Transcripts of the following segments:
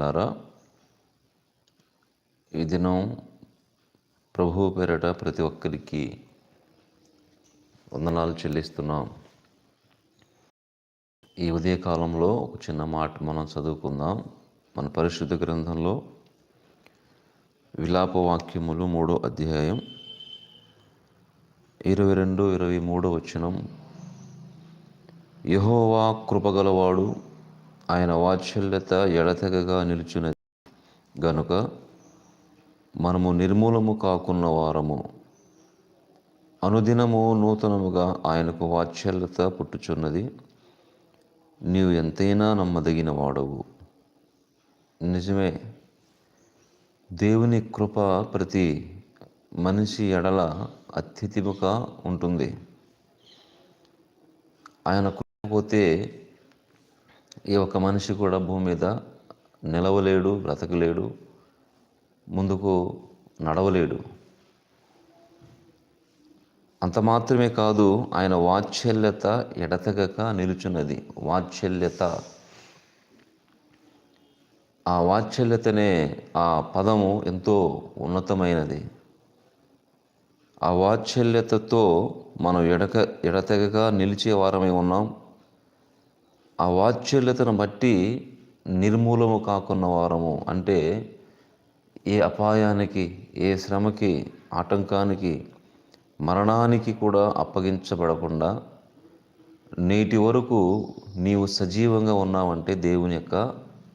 ప్రజలారా ఈ దినం ప్రభువు పేరట ప్రతి ఒక్కరికి వందనాలు చెల్లిస్తున్నాం. ఈ ఉదయకాలంలో ఒక చిన్న మాట మనం చదువుకుందాం. మన పరిశుద్ధ గ్రంథంలో విలాప వాక్యములు మూడో అధ్యాయం ఇరవై రెండు ఇరవై మూడో వచనం. యహోవా కృపగలవాడు ఆయన వాత్సల్యత ఎడతెగగా నిలుచున్నది గనుక మనము నిర్మూలము కాకున్న వారము. అనుదినము నూతనముగా ఆయనకు వాత్సల్యత పుట్టుచున్నది. నీవు ఎంతైనా నమ్మదగిన వాడవు. నిజమే. దేవుని కృప ప్రతి మనిషి ఎడల అత్యధికముగా ఉంటుంది. ఆయన కృపపోతే ఏ ఒక్క మనిషి కూడా భూమి మీద నిలవలేడు బ్రతకలేడు ముందుకు నడవలేడు. అంత మాత్రమే కాదు ఆయన వాత్సల్యత ఎడతెగక నిలుచున్నది. వాత్సల్యత. ఆ వాత్సల్యతనే ఆ పదము ఎంతో ఉన్నతమైనది. ఆ వాత్సల్యతతో మనం ఎడక ఎడతెగక నిలిచే వారమై ఉన్నాం. ఆ వాత్సల్యతను బట్టి నిర్మూలము కాకున్న వారము. అంటే ఏ అపాయానికి ఏ శ్రమకి ఆటంకానికి మరణానికి కూడా అప్పగించబడకుండా నేటి వరకు నీవు సజీవంగా ఉన్నావంటే దేవుని యొక్క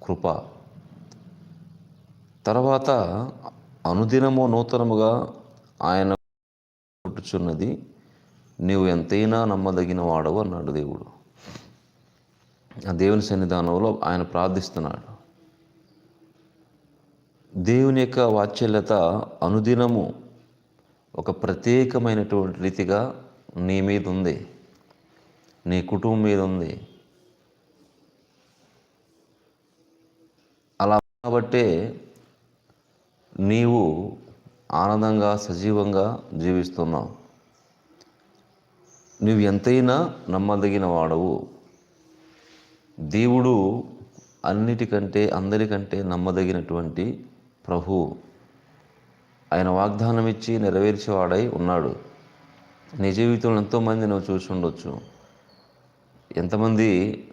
కృప. తర్వాత అనుదినము నూతనముగా ఆయన పుట్టుచున్నది నీవు ఎంతైనా నమ్మదగిన వాడవు అన్నాడు దేవుడు. ఆ దేవుని సన్నిధానంలో ఆయన ప్రార్థిస్తున్నాడు. దేవుని యొక్క వాత్సల్యత అనుదినము ఒక ప్రత్యేకమైనటువంటి రీతిగా నీ మీద ఉంది. నీ కుటుంబం మీద ఉంది. అలా కాబట్టే నీవు ఆనందంగా సజీవంగా జీవిస్తున్నావు. నువ్వు ఎంతైనా నమ్మదగిన వాడవు. దేవుడు అన్నిటికంటే అందరికంటే నమ్మదగినటువంటి ప్రభు. ఆయన వాగ్దానం ఇచ్చి నెరవేర్చేవాడై ఉన్నాడు. నీ జీవితంలో ఎంతోమంది నువ్వు చూసి ఉండొచ్చు. ఎంతమంది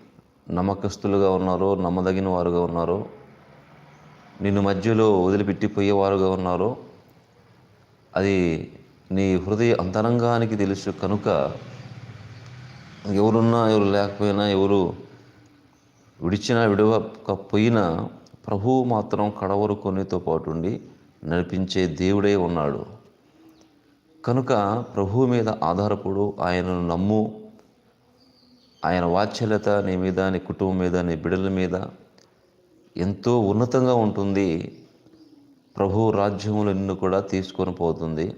నమ్మకస్తులుగా ఉన్నారో నమ్మదగిన వారుగా ఉన్నారో నిన్ను మధ్యలో వదిలిపెట్టిపోయేవారుగా ఉన్నారో అది నీ హృదయ అంతరంగానికి తెలుసు. కనుక ఎవరున్నా ఎవరు లేకపోయినా ఎవరు విడిచిన విడవకపోయినా ప్రభువు మాత్రం కడవరకు నీతో పాటు ఉండి నడిపించే దేవుడే ఉన్నాడు. కనుక ప్రభువు మీద ఆధారపడు ఆయనను నమ్ము. ఆయన వాత్సల్యత నీ మీద నీ కుటుంబం మీద నీ బిడ్డల మీద ఎంతో ఉన్నతంగా ఉంటుంది. ప్రభు రాజ్యములు నిన్ను కూడా తీసుకొని పోతుంది.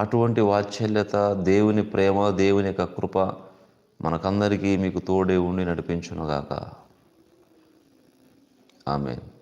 అటువంటి వాత్సల్యత దేవుని ప్రేమ దేవుని యొక్క కృప మనకందరికీ మీకు తోడే ఉండి నడిపించునుగాక. Amen.